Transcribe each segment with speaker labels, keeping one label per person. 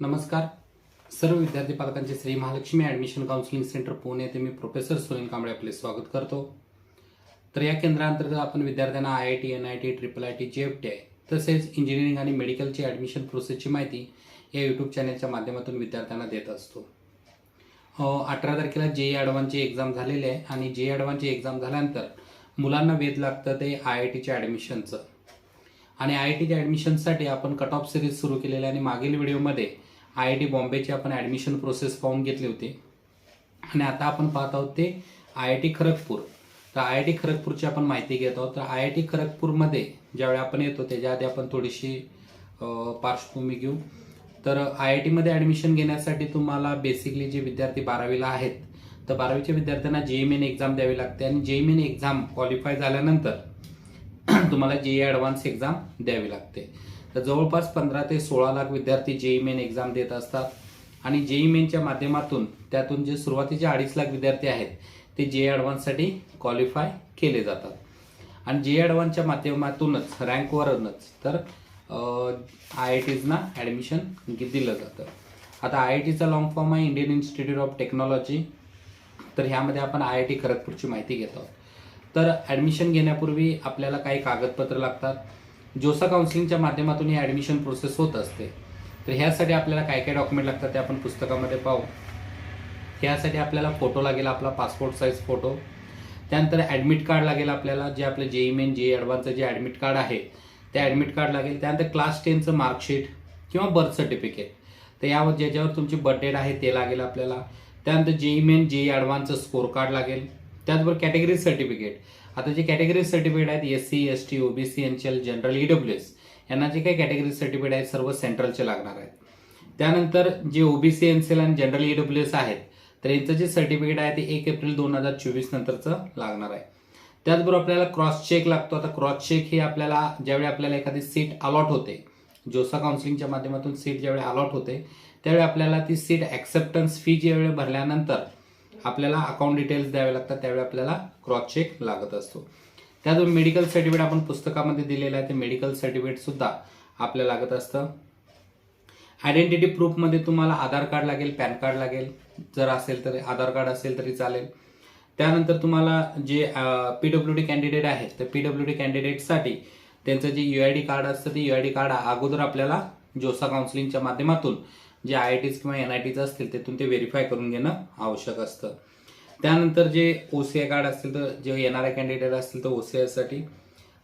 Speaker 1: नमस्कार. सर्व विद्यार्थी पालकांचे Shri Mahalakshmi admission counselling centre Pune येथे मी प्रोफेसर सुनील कांबळे आपले स्वागत करतो. तर या केंद्रांतर्गत आपण विद्यार्थ्यांना I I T N I T triple I T J F T I तसेच इंजिनिअरिंग आणि मेडिकलची ॲडमिशन प्रोसेसची माहिती या यूट्यूब चॅनलच्या माध्यमातून विद्यार्थ्यांना देत असतो. अठरा तारखेला जे ॲडव्हान्सची एक्झाम झालेली आहे आणि जे ॲडव्हान्सची एक्झाम झाल्यानंतर मुलांना वेध लागतं ते आय आय टीच्या ॲडमिशनचं आणि आय आय टीच्या ॲडमिशनसाठी आपण कट ऑफ सिरीज सुरू केलेली आहे आणि मागील व्हिडिओमध्ये आय आय टी बॉम्बेचे आपण ॲडमिशन प्रोसेस फॉर्म घेतली होती. आणि आता आपण पाहत आहोत ते आय आय टी खरगपूर. तर आय आय टी खरगपूरची आपण माहिती घेत आहोत. तर आय आय टी खरगपूरमध्ये ज्यावेळी आपण येतो त्याच्या आधी आपण थोडीशी पार्श्वभूमी घेऊ. तर आय आय टीमध्ये ॲडमिशन घेण्यासाठी तुम्हाला बेसिकली जे विद्यार्थी बारावीला आहेत तर बारावीच्या विद्यार्थ्यांना जे एन एक्झाम द्यावी लागते. आणि जे एन एक्झाम क्वालिफाय झाल्यानंतर तुम्हाला जेई ॲडव्हान्स एक्झाम द्यावी लागते. तर जवळपास पंधरा ते सोळा लाख विद्यार्थी जेई मेन एक्झाम देत असतात. आणि जेई मेनच्या माध्यमातून त्यातून जे सुरुवातीचे अडीच लाख विद्यार्थी आहेत ते जे ॲडव्हान्ससाठी क्वालिफाय केले जातात. आणि जे ॲडव्हान्सच्या माध्यमातूनच रँकवरूनच तर आय आय टीजना ॲडमिशन दिलं जातं. आता आय आय टीचा लॉंग फॉर्म आहे इंडियन इन्स्टिट्यूट ऑफ टेक्नॉलॉजी तर ह्यामध्ये आपण आय आय टी खरगपूरची माहिती घेत आहोत. तर ॲडमिशन घेण्यापूर्वी आपल्याला काही कागदपत्र लागतात. जोसा काउन्सिलिंगच्या माध्यमातून ही ॲडमिशन प्रोसेस होत असते. तर ह्यासाठी आपल्याला काय काय डॉक्युमेंट लागतात ते आपण पुस्तकामध्ये पाहू. ह्यासाठी आपल्याला फोटो लागेल आपला पासपोर्ट साईज फोटो त्यानंतर ॲडमिट कार्ड लागेल आपल्याला जे आपलं जेई मेन जे ॲडव्हान्सचं जे ॲडमिट कार्ड आहे ते ॲडमिट कार्ड लागेल. त्यानंतर क्लास टेनचं मार्कशीट किंवा बर्थ सर्टिफिकेट तर यावर ज्याच्यावर तुमची बर्थ डेट आहे ते लागेल आपल्याला. त्यानंतर जेई मेन जेई ॲडव्हान्सचं स्कोर कार्ड लागेल. त्याचबरोबर कॅटेगरी सर्टिफिकेट आता जे कॅटेगरी सर्टिफिकेट आहेत S C S T OBC N C L general EW S यांना जे काही कॅटेगरी सर्टिफिकेट आहेत सर्व सेंट्रलचे लागणार आहेत. त्यानंतर जे ओबीसी एन सी एल आणि जनरल ईडब्ल्यू एस आहेत तर यांचं जे सर्टिफिकेट आहे ते एक एप्रिल दोन हजार चोवीस नंतरचं लागणार आहे. त्याचबरोबर आपल्याला क्रॉस चेक लागतो. आता क्रॉस चेक हे आपल्याला ज्यावेळी आपल्याला एखादी सीट अलॉट होते जोसा काउन्सिलिंगच्या माध्यमातून सीट ज्यावेळी अलॉट होते त्यावेळी आपल्याला ती सीट ॲक्सेप्टन्स फी ज्यावेळी भरल्यानंतर आपल्याला अकाउंट डिटेल्स द्यावे लागतात त्यावेळी आपल्याला क्रॉस चेक लागत असतो. त्यातून मेडिकल सर्टिफिकेट आपण पुस्तकामध्ये दिलेलं आहे ते मेडिकल सर्टिफिकेट सुद्धा आपल्याला लागत असतं. आयडेंटिटी प्रूफमध्ये तुम्हाला आधार कार्ड लागेल पॅन कार्ड लागेल. जर असेल तर आधार कार्ड असेल तरी चालेल. त्यानंतर तुम्हाला J P W D candidate आहेत तर पी डब्ल्यू डी कॅन्डिडेटसाठी त्यांचं जे यू आय डी कार्ड असतं ते यू आय डी कार्ड अगोदर आपल्याला जोसा काउन्सिलिंगच्या माध्यमातून जे आय आय टीज किंवा एन आय टीज असतील तिथून ते व्हेरीफाय करून घेणं आवश्यक असतं. त्यानंतर जे ओ सी आय कार्ड असतील तर जे येणारे कॅन्डिडेट असतील तर ओ सी आयसाठी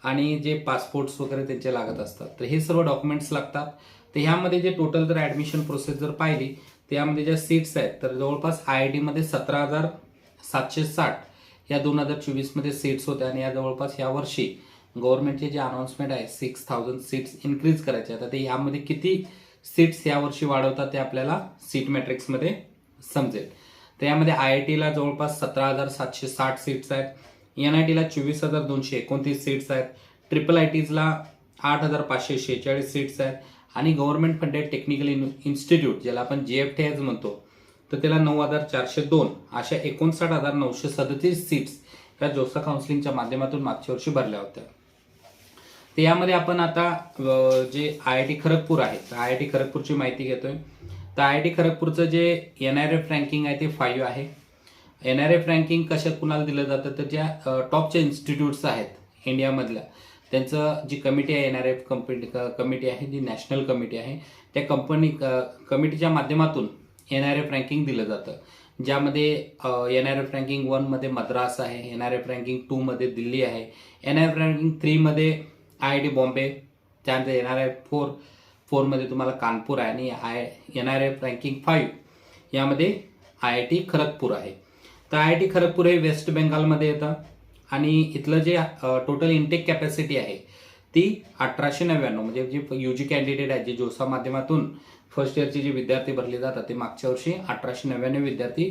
Speaker 1: आणि जे पासपोर्ट्स वगैरे त्यांचे लागत असतात. तर हे सर्व डॉक्युमेंट्स लागतात. तर ह्यामध्ये जे टोटल जर ॲडमिशन प्रोसेस जर पाहिली तर यामध्ये ज्या सीट्स आहेत तर जवळपास आय आय टीमध्ये सतरा हजार सातशे साठ या दोन हजार चोवीसमध्ये सीट्स होत्या आणि या जवळपास यावर्षी गव्हर्नमेंटचे जे अनाऊन्समेंट आहे सिक्स थाउजंड सीट्स इन्क्रीज करायचे आता ते यामध्ये किती सीट्स यावर्षी वाढवतात ते आपल्याला सीट मॅट्रिक्समध्ये समजेल. तर यामध्ये आय आय टीला जवळपास सतरा हजार सातशे साठ सीट्स आहेत. एन आय टीला चोवीस हजार दोनशे एकोणतीस सीट्स आहेत. ट्रिपल आय टीजला आठ हजार पाचशे शेहेचाळीस सीट्स आहेत. आणि government funded technical in institute ज्याला आपण जे एफ टी एज म्हणतो तर त्याला नऊ हजार चारशे दोन अशा एकोणसाठ हजार नऊशे सदतीस सीट्स या जोसा काउन्सिलिंगच्या माध्यमातून मागच्या वर्षी भरल्या होत्या. तर यामध्ये आपण आता जे आय आय टी खरगपूर आहे तर आय आय टी खरगपूरची माहिती घेतोय. तर आय आय टी खरगपूरचं जे एन आर एफ रँकिंग आहे ते फाईव्ह आहे. एन आर एफ रँकिंग कशा कुणाला दिलं जातं? तर ज्या टॉपच्या इन्स्टिट्यूट्स आहेत इंडियामधल्या त्यांचं जी कमिटी आहे N R F company committee आहे जी नॅशनल कमिटी आहे त्या कंपनी कमिटीच्या माध्यमातून एन आर एफ रँकिंग दिलं जातं. ज्यामध्ये एन आर एफ रँकिंग वनमध्ये मद्रास आहे एन आर एफ रँकिंग टूमध्ये दिल्ली आहे एन आर एफ रँकिंग थ्रीमध्ये आय आय टी बॉम्बे त्यानंतर एन आर आय फोर फोरमध्ये तुम्हाला कानपूर आहे आणि I N R I ranking five यामध्ये आय आय टी खरगपूर आहे. तर आय आय टी खरगपूर हे वेस्ट बेंगालमध्ये येतं आणि इथलं जे टोटल इनटेक कॅपॅसिटी आहे ती अठराशे नव्याण्णव म्हणजे जे यू जी कॅन्डिडेट आहेत जे जोसा माध्यमातून फर्स्ट इयरचे जे विद्यार्थी भरले जातात ते मागच्या वर्षी अठराशे नव्याण्णव विद्यार्थी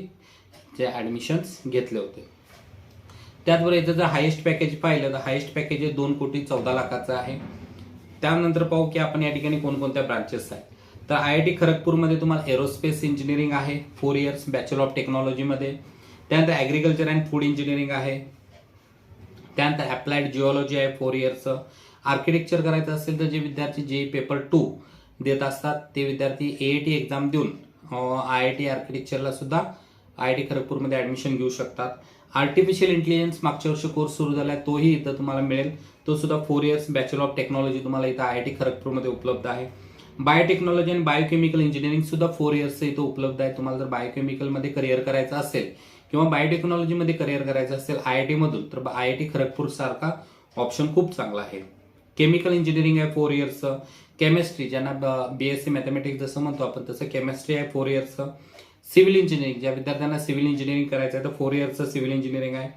Speaker 1: जे ॲडमिशन्स घेतले होते. त्याचबरोबर याचं जर हायेस्ट पॅकेज पाहिलं तर हायेस्ट पॅकेज दोन कोटी चौदा लाखाचं आहे. त्यानंतर पाहू की आपण या ठिकाणी कोणकोणत्या ब्रांचेस आहेत. तर आय आय टी खरगपूरमध्ये तुम्हाला एरोस्पेस इंजिनिअरिंग आहे फोर इयर्स बॅचलर ऑफ टेक्नॉलॉजीमध्ये त्यानंतर ॲग्रिकल्चर अँड फूड इंजिनिअरिंग आहे. त्यानंतर ॲप्लाइड जिओलॉजी आहे फोर इयर्सचं आर्किटेक्चर करायचं असेल तर जे विद्यार्थी जे पेपर टू देत असतात ते विद्यार्थी ए टी एक्झाम देऊन आय आय टी आर्किटेक्चरला सुद्धा आय आय टी खरगपूरमध्ये ॲडमिशन घेऊ शकतात. आर्टिफिशियल इंटेलिजन्स मागच्या वर्षी कोर्स सुरू झाला आहे तोही इथं तुम्हाला मिळेल. तो सुद्धा four years bachelor of technology तुम्हाला इथं आय आय टी खरगपूरमध्ये उपलब्ध आहे. बायोटेक्नॉलॉजी आणि बायोकेमिकल इंजिनिअरिंग सुद्धा फोर इयर्सचं इथं उपलब्ध आहे. तुम्हाला जर बायोकेमिकलमध्ये करिअर करायचं असेल किंवा बायोटेक्नॉलॉजीमध्ये करिअर करायचं असेल आय आय टीमधून तर आय आय टी खरगपूर सारखा ऑप्शन खूप चांगला आहे. केमिकल इंजिनिअरिंग आहे फोर इयर्सचं केमिस्ट्री ज्यांना बी एस सी मॅथमॅटिक्स जसं म्हणतो आपण तसं केमिस्ट्री आहे फोर इयर्सचं सिव्हिल इंजिनिअरिंग ज्या विद्यार्थ्यांना सिव्हिल इंजिनिअरिंग करायचं आहे तर फोर इयर्सचं सिव्हिल इंजिनिअरिंग आहे.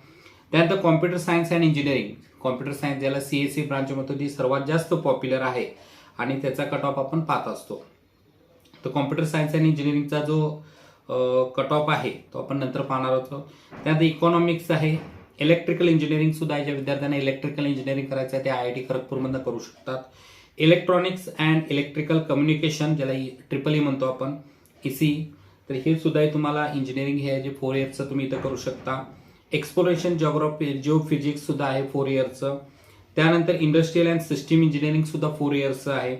Speaker 1: त्यानंतर computer science and engineering computer science ज्याला सी एस सी ब्रांच म्हणतो ती सर्वात जास्त पॉप्युलर आहे आणि त्याचा कट ऑफ आपण पाहत असतो. तर कॉम्प्युटर सायन्स अँड इंजिनिअरिंगचा जो कट ऑफ आहे तो आपण नंतर पाहणार होतो. त्यानंतर इकॉनॉमिक्स आहे. इलेक्ट्रिकल इंजिनिअरिंग सुद्धा आहे ज्या विद्यार्थ्यांना इलेक्ट्रिकल इंजिनिअरिंग करायचं आहे ते आय आय टी खरगपूरमधनं करू शकतात. इलेक्ट्रॉनिक्स अँड इलेक्ट्रिकल कम्युनिकेशन ज्याला e, ट्रिपल ई e म्हणतो आपण इसी तर हे सुद्धा तुम्हाला इंजिनिअरिंग हे जे फोर इयरचं तुम्ही इथं करू शकता. एक्सप्लोरेशन जॉग्रॉफी जिओ फिजिक्स सुद्धा आहे फोर इयरचं त्यानंतर इंडस्ट्रियल अँड सिस्टीम इंजिनिअरिंग सुद्धा फोर इयर्सचं आहे.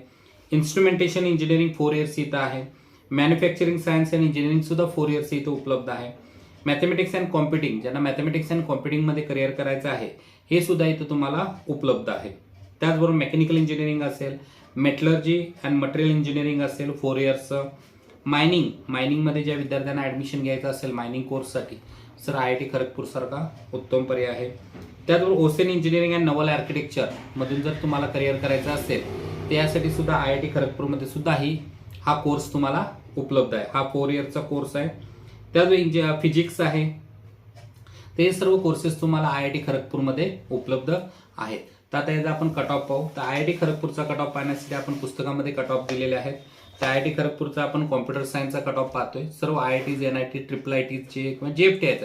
Speaker 1: इन्स्ट्रुमेंटेशन इंजिनिअरिंग फोर इयर्स इथं आहे. मॅन्युफॅक्चरिंग सायन्स अँड इंजिनिअरिंग सुद्धा फोर इयर्स इथं उपलब्ध आहे. मॅथमॅटिक्स अँड कॉम्प्युटिंग ज्यांना मॅथमॅटिक्स अँड कॉम्प्युटिंगमध्ये करिअर करायचं आहे हे सुद्धा इथं तुम्हाला उपलब्ध आहे. त्याचबरोबर मेकॅनिकल इंजिनिअरिंग असेल मेटलर्जी अँड मटेरियल इंजिनिअरिंग असेल फोर इयर्सचं मायनिंग मायनिंगमध्ये ज्या विद्यार्थ्यांना ॲडमिशन घ्यायचं असेल मायनिंग कोर्ससाठी सर आय आय टी खरगपूरसारखा उत्तम पर्याय आहे. त्याचबरोबर ओसेन इंजिनिअरिंग अँड नवल आर्किटेक्चरमधून जर तुम्हाला करिअर करायचं असेल तर यासाठी सुद्धा आय आय टी खरगपूरमध्ये सुद्धा ही हा कोर्स तुम्हाला उपलब्ध आहे. हा फोर इयरचा कोर्स आहे. त्याचबरोबर फिजिक्स आहे. ते सर्व कोर्सेस तुम्हाला आय आय टी खरगपूरमध्ये उपलब्ध आहेत. तर आता याचा आपण कट ऑफ पाहू. तर आय आय टी खरगपूरचा कट ऑफ पाहण्यासाठी आपण पुस्तकामध्ये कट ऑफ दिलेले आहेत. तर आय आय टी खरगपूरचा आपण कॉम्प्युटर सायन्सचा कट ऑफ पाहतोय. सर्व I I Ts N I T triple I टीचे किंवा जे एफ टी आहेत.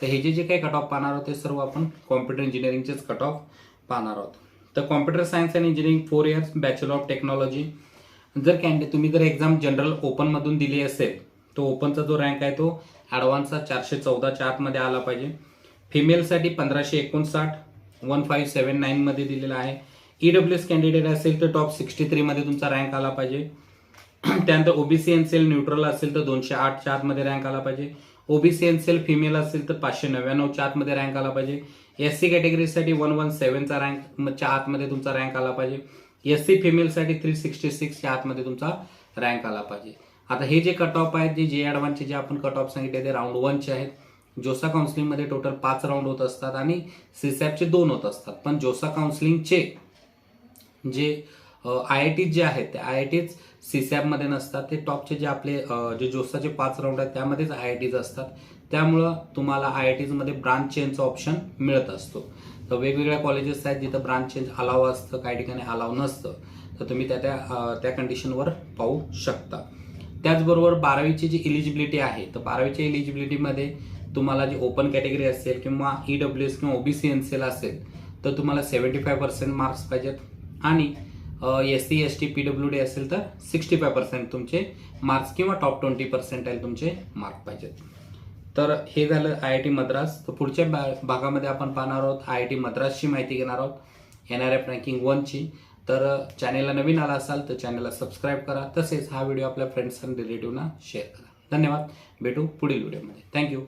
Speaker 1: तर हे जे जे काही कट ऑफ पाहणार आहोत ते सर्व आपण कॉम्प्युटर इंजिनिअरिंगचेच कट ऑफ पाहणार आहोत. तर computer science and engineering four years bachelor of technology जर कॅन्डिडेट तुम्ही जर एक्झाम जनरल ओपनमधून दिली असेल तो ओपनचा जो रँक आहे तो ॲडव्हान्सचा चारशे चौदाच्या आतमध्ये आला पाहिजे. फिमेलसाठी पंधराशे एकोणसाठ वन फाईव्ह सेवन नाईनमध्ये दिलेला आहे. ई डब्ल्यू एस कॅन्डिडेट असेल तर टॉप सिक्स्टी थ्रीमध्ये तुमचा रँक आला पाहिजे. त्यानंतर ओबीसी एन सेल न्यूट्रल असेल तर दोनशे आठच्या आतमध्ये रँक आला पाहिजे. ओबीसी एन सेल फिमेल असेल तर पाचशे नव्याण्णवच्या आतमध्ये रँक आला पाहिजे. एस सी कॅटेगरीसाठी वन वन सेवनचा रँकच्या आतमध्ये तुमचा रँक आला पाहिजे. एस सी फिमेलसाठी थ्री सिक्स्टी सिक्सच्या आतमध्ये तुमचा रँक आला पाहिजे. आता हे जे कट ऑफ आहेत जे जे ॲडव्हान्सचे जे आपण कट ऑफ सांगितले ते राऊंड वनचे आहेत. जोसा काउन्सिलिंगमध्ये टोटल पाच राऊंड होत असतात आणि सीसॅपचे दोन होत असतात. पण जोसा काउन्सिलिंगचे जे आय आय टीज जे आहेत ते आय आय टीज सीसॅबमध्ये नसतात. ते टॉपचे जे आपले जे जोसाचे पाच राऊंड आहेत त्यामध्येच आय आय टीज असतात. त्यामुळं तुम्हाला आय आय टीजमध्ये ब्रांच चेंजचा ऑप्शन मिळत असतो. तर वेगवेगळ्या कॉलेजेस आहेत जिथं ब्रांच चेंज अलाव असतं काही ठिकाणी अलाव नसतं. तर तुम्ही त्या त्या त्या कंडिशनवर पाहू शकता. त्याचबरोबर बारावीची जी इलिजिबिलिटी आहे तर बारावीच्या इलिजिबिलिटीमध्ये तुम्हाला जी ओपन कॅटेगरी असेल किंवा ई डब्ल्यू एस किंवा ओबीसी एन सी एल असेल तर तुम्हाला सेवन्टी फाय पर्सेंट मार्क्स पाहिजेत. आणि S C S T P W D असेल तर सिक्स्टी फाय पर्सेंट तुमचे मार्क्स किंवा टॉप ट्वेंटी पर्सेंट आहे तुमचे मार्क पाहिजेत. तर हे झालं आय आय टी मद्रास. तर पुढच्या भा- भागामध्ये आपण पाहणार आहोत आय आय टी मद्रासची माहिती घेणार आहोत. एन आर एफ रँकिंग वनची तर चॅनेलला नवीन आला असाल तर चॅनेलला सबस्क्राईब करा. तसेच हा व्हिडिओ आपल्या फ्रेंड्स आणि रिलेटिव्हना शेअर करा. धन्यवाद. भेटू पुढील व्हिडिओमध्ये थँक्यू